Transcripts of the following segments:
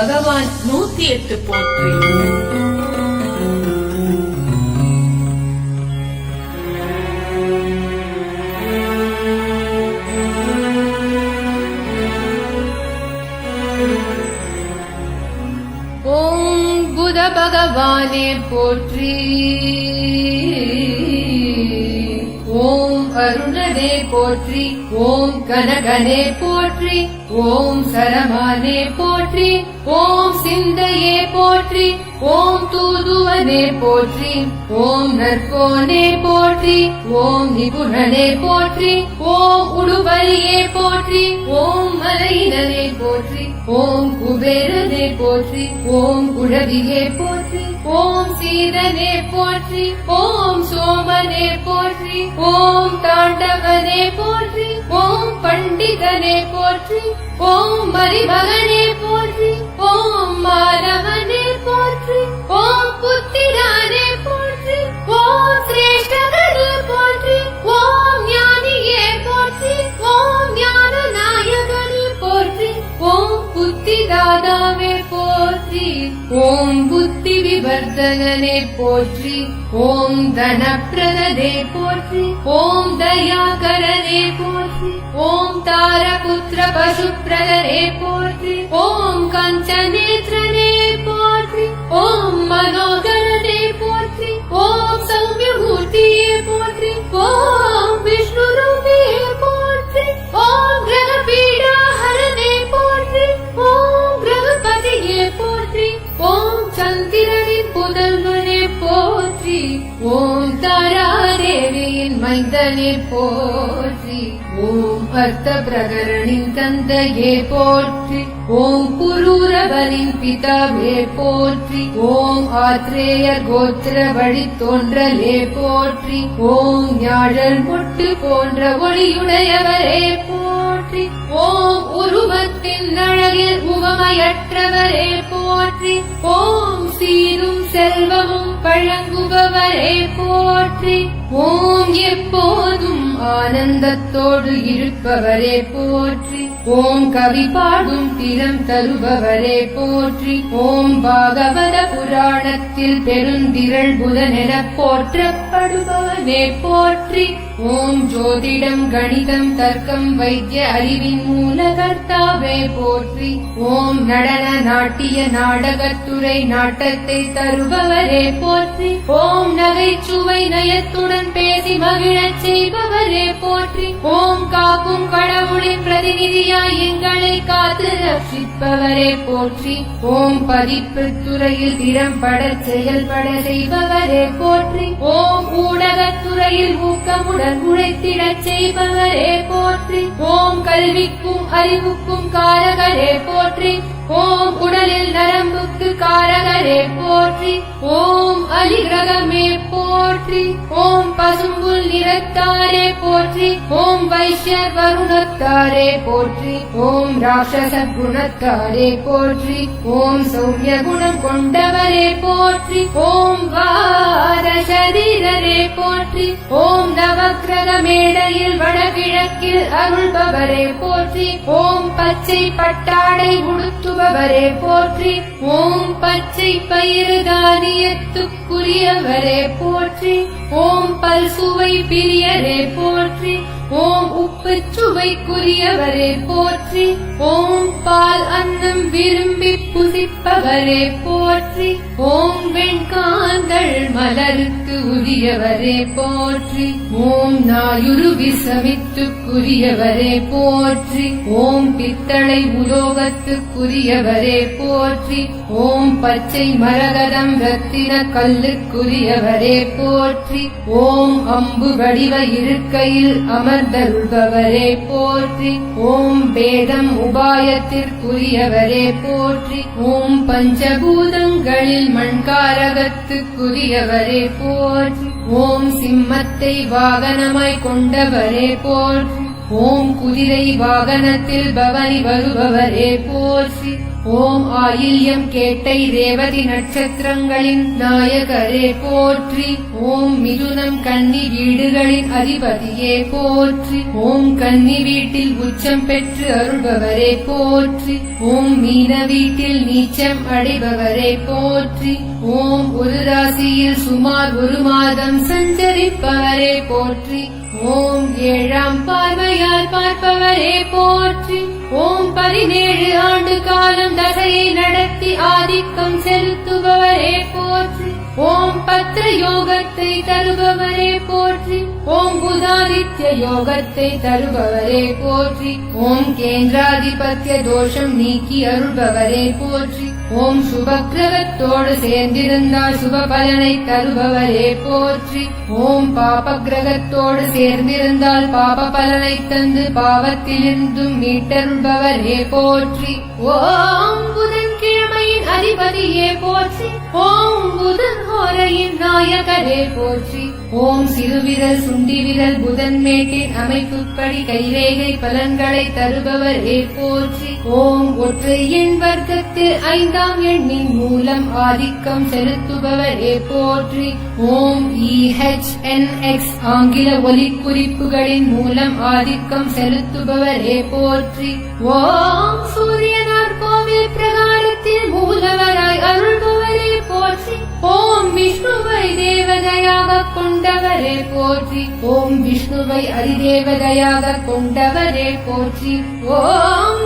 பகவான் நூத்தி எட்டு போற்றி. ஓம் புத பகவானே போற்றி. ஓம் அருணனே போற்றி ஓம் கனகனே போற்றி ஓம் சரமானே போற்றி ஓம் சிந்தையே போற்றி ஓம் தூதுவனே போற்றி ஓம் நற்கோனே போற்றி ஓம் நிபுணனே போற்றி ஓம் உடுபலியே போற்றி ஓம் மலையினரே போற்றி ஓம் குபேரனே போற்றி ஓம் குழவியே போற்றி ஓம் சீதனே போற்றி ஓம் சோமனே போற்றி ஓம் தாண்டவனே போற்றி ஓம் பண்டிதனே போற்றி ஓம் மரிமகனே போற்றி ஓம் மாணவனே போற்றி ஓம் புத்திரானே போற்றி ஓம் சிரேஷ்டகனே போற்றி ஓம் ஞானியே போற்றி புத்தி தாதாவே போற்றி ஓம் புத்தி விவர்தனனே போற்றி ஓம் தனப்பிரதனே போற்றி ஓம் தயாகரனே போற்றி ஓம் தாரபுத்திர பசுப்பிரதனே போற்றி முதல்வனே போற்றி ஓம் தாராதேவியின் மைந்தனே போற்றி ஓம் பர்த்த பிரகரனின் தந்தையே போற்றி ஓம் புரூரவனின் பிதாவே போற்றி ஓம் ஆத்ரேயர் கோத்திர வழி தோன்றலே போற்றி ஓம் ஞாழல் முட்டு போன்ற ஒளியுடையவரே போற்றி ஓம் உருவத்தின் அழகில் உவமையற்றவரே போற்றி ஓம் சீரும் செல்வமும் வழங்குபவரே போற்றி. ஓம் எப்போதும் ஆனந்தத்தோடு இருப்பவரே போற்றி. ஓம் கவி பாடும் திறம் தருபவரே போற்றி. ஓம் பாகவத புராணத்தில் பெருந்திரள் புதனென போற்றப்படுபவனே போற்றி. ஓம் ஜோதிடம் கணிதம் தர்க்கம் வைத்திய அறிவின் மூலகர்த்தாவே போற்றி. ஓம் நடன நாட்டிய நாடகத்துறை நாட்டத்தை தருபவரே போற்றி. ஓம் நகைச்சுவை நயத்துடன் பேசி மகிழச் செய்பவரே போற்றி. ஓம் காக்கும் கடவுளின் பிரதிநிதியாய் எங்களை காத்து ரட்சிப்பவரே போற்றி. ஓம் பதிப்பு துறையில் திறம்பட செயல்பட செய்பவரே போற்றி. ஓம் ஊடகத்துறையில் ஊக்கமுடன் உழைத்திடச் செய்பவரே போற்றி. ஓம் கல்விக்கும் அறிவுக்கும் காரகரே போற்றி. ஓம் உடலில் நரம்புக்கு காரகரே போற்றி. ஓம் அலிகிரகமே போற்றி ஓம் பசும்புல் நிறத்தாரே போற்றி ஓம் வைஷ்யர் வருணத்தாரே போற்றி ஓம் ராட்சச குணத்தாரே போற்றி ஓம் சௌரிய குணம் கொண்டவரே போற்றி ஓம் வாரசரீரரே போற்றி ஓம் நவக்கிரக மேடையில் வடகிழக்கில் அருள்பவரே போற்றி ஓம் பச்சை பட்டாடை உடுத்த துபவரே போற்றி ஓம் பச்சை பயிறு தானியத்துக்குரியவரே போற்றி ஓம் பல்சுவை பிரியரே போற்றி ஓம் உப்பு சுவைக்குரியவரே போற்றி ஓம் பால் அன்னம் விரும்பி புசிப்பவரே போற்றி. போற்றி. ஓம் வெண்காந்தள் மலருக்கு உரியவரே போற்றி. ஓம் நாயுரு விசமித்துக்குரியவரே போற்றி. ஓம் பித்தளை உலோகத்துக்குரியவரே போற்றி. ஓம் பச்சை மரகதம் ரத்தின கல்லுக்குரியவரே போற்றி. ஓம் அம்பு வடிவ இருக்கையில் அமர்ந்தருள்பவரே போற்றி. ஓம் வேதம் உபாயத்திற்குரியவரே போற்றி. ஓம் பஞ்சபூதங்கள் மண்காரகத்து குரியவரே போல். ஓம் சிம்மத்தை வாகனமாய் கொண்டவரே போல். ஓம் குதிரை வாகனத்தில் பவனி வருபவரே போல். ஓம் ஆயில்யம் கேட்டை ரேவதி நட்சத்திரங்களின் நாயகரே போற்றி. ஓம் மிதுனம் கன்னி வீடுகளின் அதிபதியே போற்றி. ஓம் கன்னி வீட்டில் உச்சம் பெற்று அருள்பவரே போற்றி. ஓம் மீன வீட்டில் நீச்சம் அடைபவரே போற்றி. ஓம் ஒரு ராசியில் சுமார் ஒரு மாதம் சஞ்சரிப்பவரே போற்றி. ஓம் ஏழாம் பார்வையால் பார்ப்பவரே போற்றி. ஓம் பதினேழு ஆண்டு காலம் தசையை நடத்தி ஆதிக்கம் செலுத்துபவரே போற்றி. ஓம் பத்ர யோகத்தை தருபவரே போற்றி. ஓம் புதாதித்ய யோகத்தை தருபவரே போற்றி. ஓம் கேந்திராதிபத்திய தோஷம் நீக்கி அருள்பவரே போற்றி. ஓம் சுபக்கிரகத்தோடு சேர்ந்திருந்தால் சுப பலனை தருபவரே போற்றி. ஓம் பாப கிரகத்தோடு சேர்ந்திருந்தால் பாப பலனை தந்து பாவத்திலிருந்தும் மீட்டருள்பவரே போற்றி. ஓம் புதன் அதிபதியே போற்றி ஓம் புதன் ஹோரையின் நாயகரே போற்றி. ஓம் சிறுவிரல் சுண்டிவிரல் புதன் மேட்டின் அமைப்புப்படி கைரேகை பலன்களை தருபவர் ஏ போற்றி. ஓம் ஒற்றை எண் வர்க்கத்தில் ஐந்தாம் எண்ணின் மூலம் ஆதிக்கம் செலுத்துபவர் ஏ போற்றி. ஓம் இஹெச்என்எக்ஸ் ஆங்கில ஒலி குறிப்புகளின் மூலம் ஆதிக்கம் செலுத்துபவர் ஏ போற்றி. ஓம் சூரியனார் கோவில் பிரகாரத்தில் போற்றி. ஓம் விஷ்ணுவை தேவதையாக கொண்டவரே போற்றி. ஓம் விஷ்ணுவை அதிதேவதையாக கொண்டவரே போற்றி. ஓம்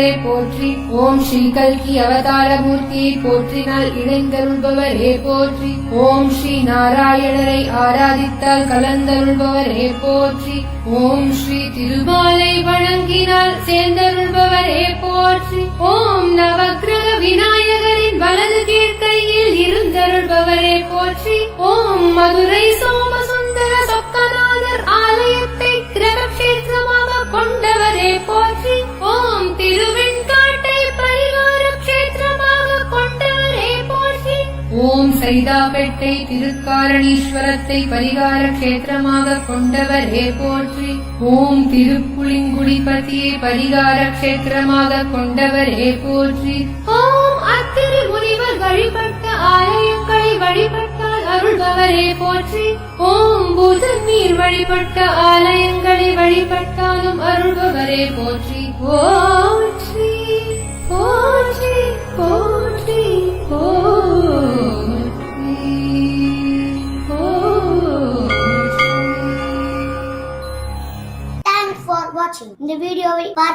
சேர்ந்தருள்பவரே போற்றி ஓம் ஸ்ரீ கல்கி அவதார மூர்த்தியை போற்றினால் இணைந்தருள்பவரே போற்றி. ஓம் ஸ்ரீ நாராயணரை ஆராதித்தால் கலந்தருள்பவரே போற்றி. ஓம் ஸ்ரீ திருமாலை வணங்கினால் சேர்ந்தருள்பவரே போற்றி. ஓம் நவக்கிரக விநாயகரின் வலது கீழ்கையில் இருந்தருள்பவரே போற்றி. ஓம் மதுரை சோமசுந்தர சொக்கநாதர் ஆலயத்தை கிரகக்ஷேத்திரமாக கொண்டவரே போற்றி. சைதாப்பேட்டை திருக்காரணீஸ்வரத்தை பரிகார கஷேத்திரமாக கொண்டவரே போற்றி. ஓம் திருப்புளிங்குடிபதியை பரிகார கஷேத்திரமாக கொண்டவரே போற்றி. ஓம் அத்திரி முனிவர் வழிபட்ட ஆலயங்களை வழிபட்டால் அருள்பவரே போற்றி. ஓம் புதன் நீர் வழிபட்ட ஆலயங்களை வழிபட்டாலும் அருள்பவரே போற்றி. போற்றி ஸ்ரீ